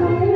আর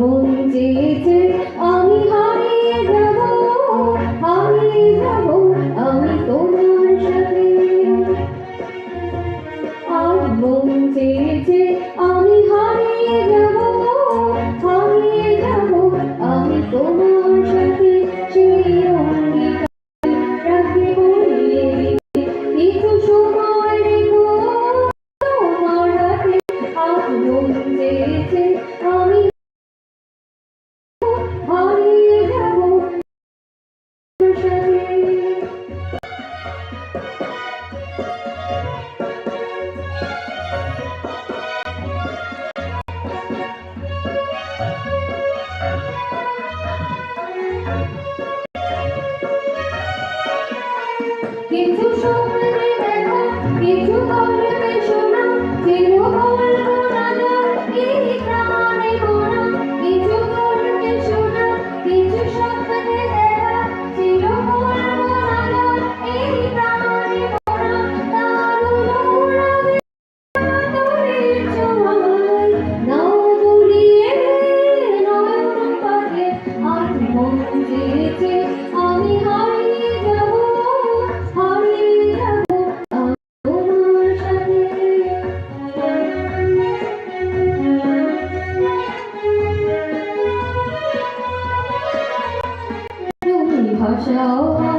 মন চেয়েছে কিছু গল্পে তুমি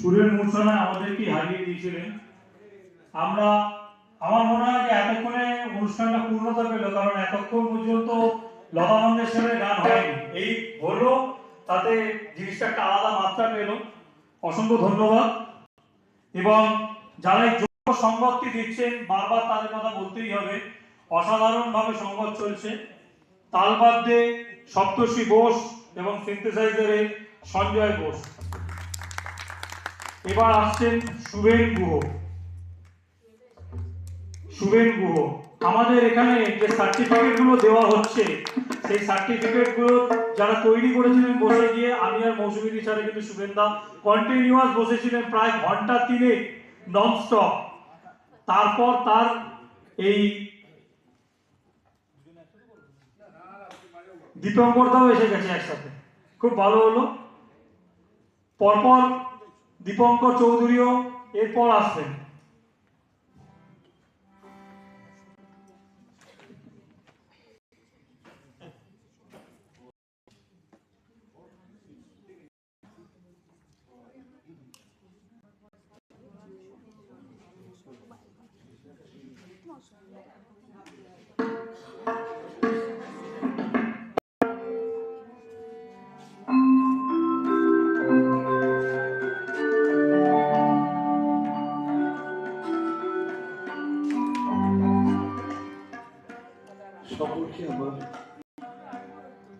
সুরের মূর্ছনা আমাদেরকে হারিয়ে দিয়েছিলেন। আমরা, আমার মনে হয় যে এতক্ষণে অনুষ্ঠানটা পূর্ণতা পেল, কারণ এতক্ষণ পর্যন্ত লতা মঙ্গেশ্বরের গান হয়নি। এই হলো, তাতে জিনিসটা একটা আলাদা মাত্রা পেল। অসংখ্য ধন্যবাদ। এবং যারা সংবাদটি দিচ্ছেন, বারবার তাদের কথা বলতেই হবে। অসাধারণভাবে সংবাদ চলছে। তালবাদ্যে সপ্তর্ষি বোস এবং সিনথেসাইজারে সঞ্জয় বোস। এবার আসছেন শুভেন গুহ। শুভেন গুহ, আমাদের এখানে যে সার্টিফিকেটগুলো দেওয়া হচ্ছে, সেই সার্টিফিকেটগুলো যারা তৈরি করেছিলেন বসে গিয়ে, আমি আর মৌসুমী ছাড়া কিন্তু শুভেন্দা কন্টিনিউয়াস বসেছিলেন প্রায় ঘণ্টা তিনে নন স্টপ তারপর তার এই দীপঙ্কর দীপঙ্করদাও এসে গেছে একসাথে। খুব ভালো হলো। পরপর দীপঙ্কর চৌধুরীও এরপর আসবেন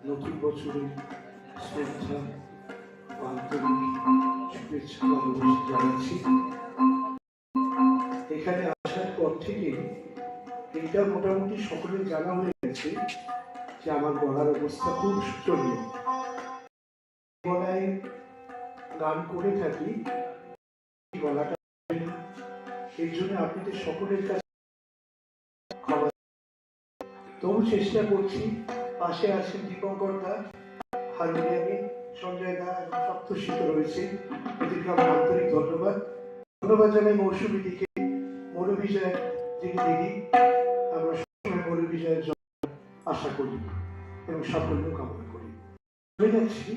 নতুন বছরের শ্রদ্ধা, আন্তরিক শুভেচ্ছা, ভালোবাসা জানাচ্ছি। এখানে আসার পর থেকে এইটা মোটামুটি সকলের জানা হয়ে গেছে যে আমার গলার অবস্থা খুব শোচনীয় গলায় গান করে থাকি, গলাটা এই জন্য আপনাদের সকলের কাছে তবু চেষ্টা করছি পাশে আছেন দীপঙ্কর দা হারমোনিয়ামে সঞ্জয় দা এবং সপ্তশীত রয়েছে এদেরকে আমার আন্তরিক ধন্যবাদ। ধন্যবাদ জানাই মৌসুমী দিকে মনোবিজয় যিনি দিদি। আমরা সবসময় মনোবিজয়ের জন্য আশা করি এবং সাফল্য কামনা করি। চলে যাচ্ছি।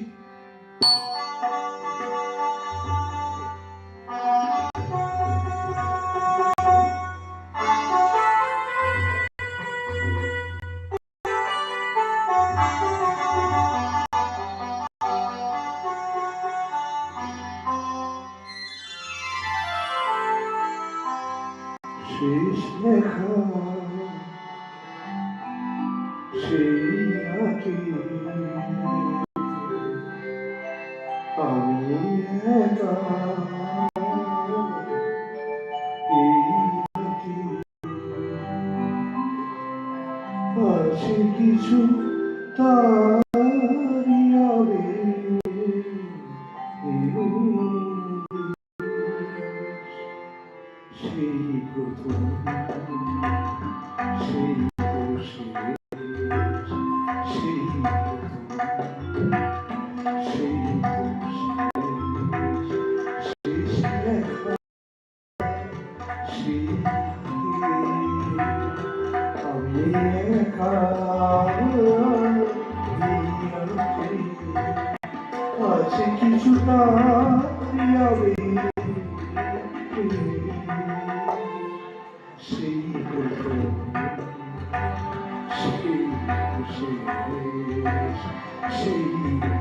আছে কিছুটা হবে সেই প্রথম সেই শেষ সেই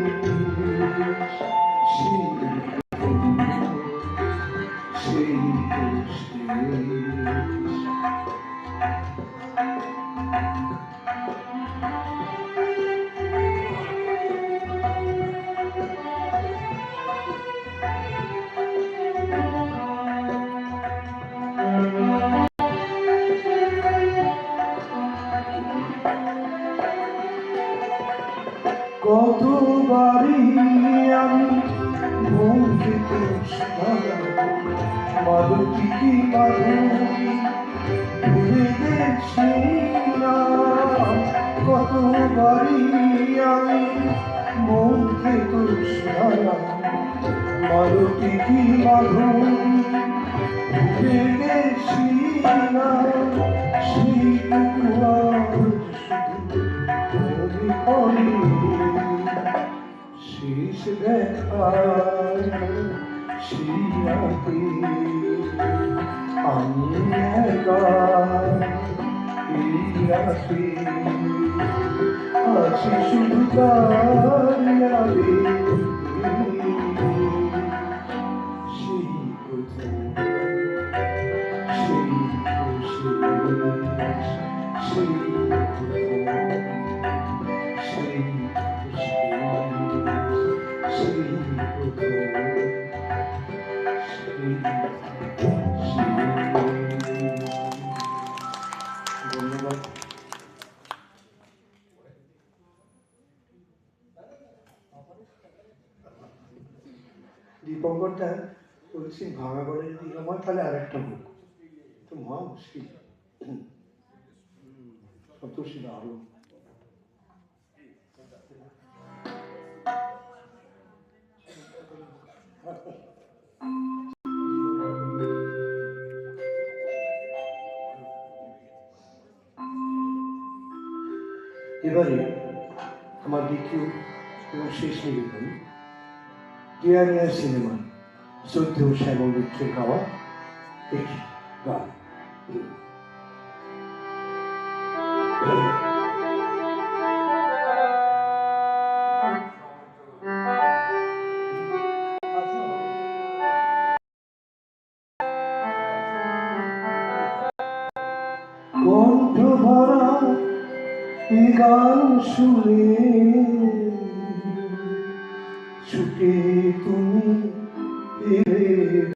সেই মাধুরী কি মাধুরী ভুলে গেছি না সেইটুকু আজ শুধু মনে পড়ে শেষ দেখা শিয়াতে আমি একা দীপঙ্করটা বলছি ভাঙা করে যদি আমার তাহলে আর একটা মুখ তো মহা মুশকিল। হুম। সন্তোষী এবারে আমার দ্বিতীয় এবং শেষ নিবেদন ডিয়ারিয়া সিনেমা শ্রদ্ধেয় শ্যামল মিত্রের গাওয়া একটি গান গান শুনে ছুটে তুমি এলে।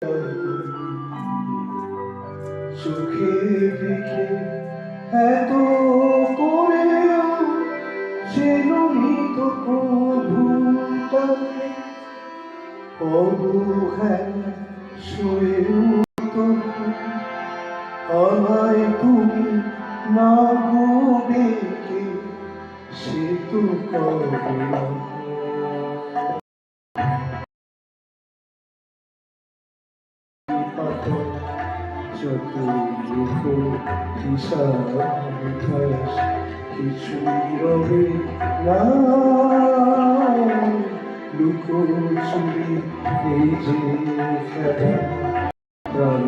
লিখো ইতিহাস কিছুই রবে না লুকো চুরি এই যে খেলা প্রাণ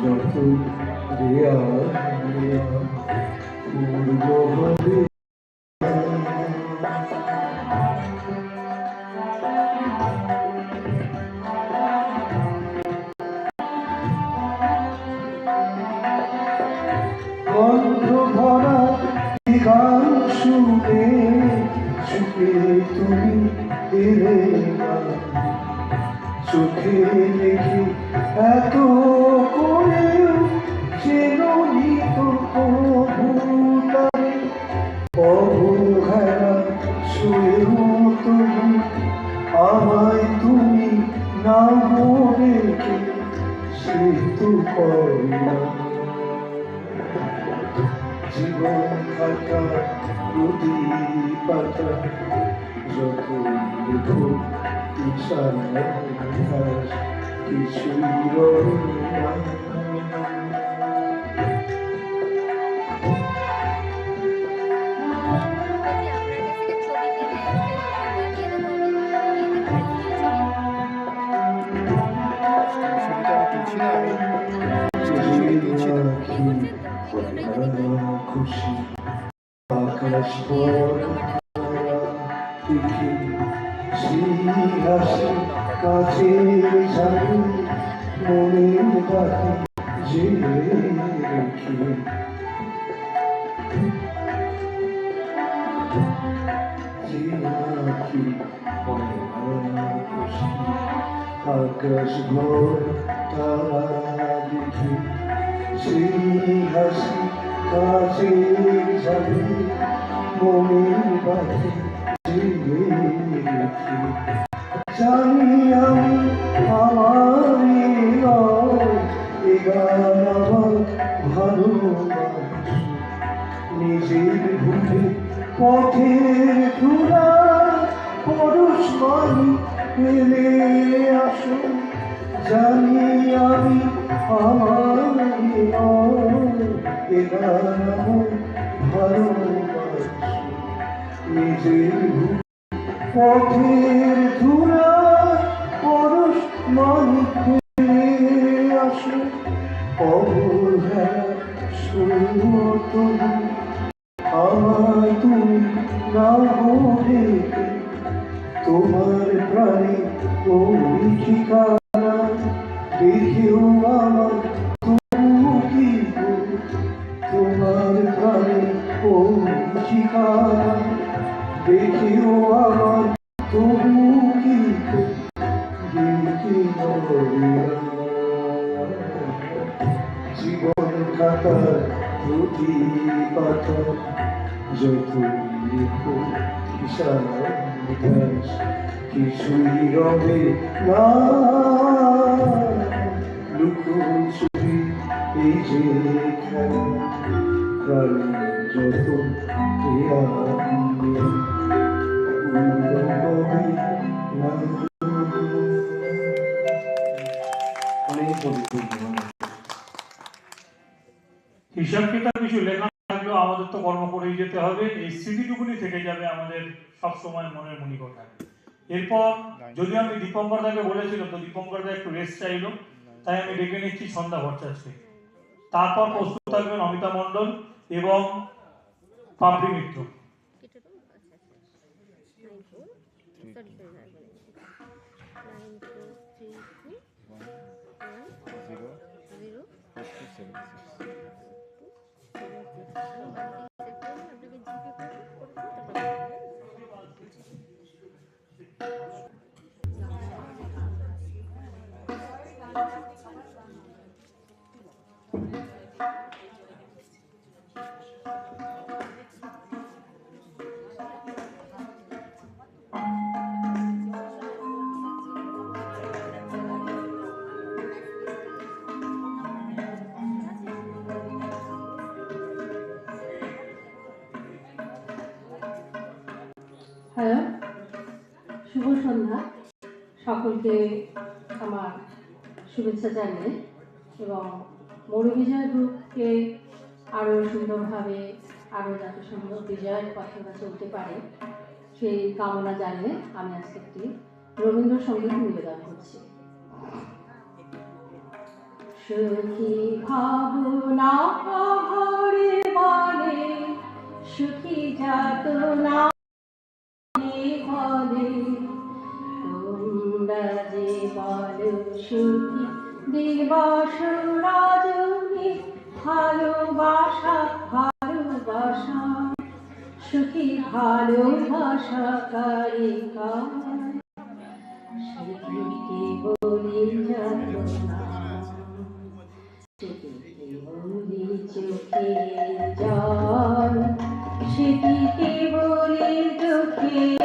যত দেয়া পূর্ব হবে যত লিখো ঈশানের ইতিহাস কিছুই খুশি আকাশ হাসি কাছের ঝাড়ি মনের বাকি যে রেখে আকাশ ভোর তারা দেখি সেই হাসি কাছে যাবে মনের বাকি জানি আমি আমার এ গান আমার ভালোবাসি নিজের ভুলে পথের ধুলা পরশ মানি এলে আসো জানি আমি আমার এ গান আমার ভালোবাসি নিজের পথের ধুলা পরশ মানিক আসে। অবহেলা তুমি আমায় তুমি না বলে তোমার প্রাণে ওই ঠিকানা দেখেও আমার তবু কি তোমার প্রাণে ওই ঠিকানা দেখেও আমার তবু কি জীবন খাতার প্রতি পাতা যত লিখো কিছুই রবে না লুকোচুরি এই যে খেলা যত এই স্মৃতিটুকুনি থেকে যাবে আমাদের সবসময় মনের কথা এরপর যদি আমি দীপঙ্কর দাকে বলেছিলাম তো দীপঙ্কর দা একটু রেস্ট চাইলো। তাই আমি ডেকে নিচ্ছি সন্ধ্যা ভট্টাচার্যকে। তারপর প্রস্তুত থাকবেন অমিতা মণ্ডল এবং পাপড়ি মিত্র। হ্যালো, শুভ সন্ধ্যা। সকলকে আমার শুভেচ্ছা জানিয়ে এবং মরু বিজয় গ্রুপকে আরও সুন্দরভাবে আরও যাতে সুন্দর বিজয়ের পথে চলতে পারে, সেই কামনা জানিয়ে আমি আজকে একটি রবীন্দ্রসঙ্গীত নিবেদন করছি। সুখী ভাবনা সুখী যাত ফলে তোমরা যে বলো সুখী, দিবস রাজনী ভালোবাসা ভালোবাসা, সুখী, ভালোবাসা কারে সুখীকে বলি চোখে জল সুখীকে বলি দুঃখে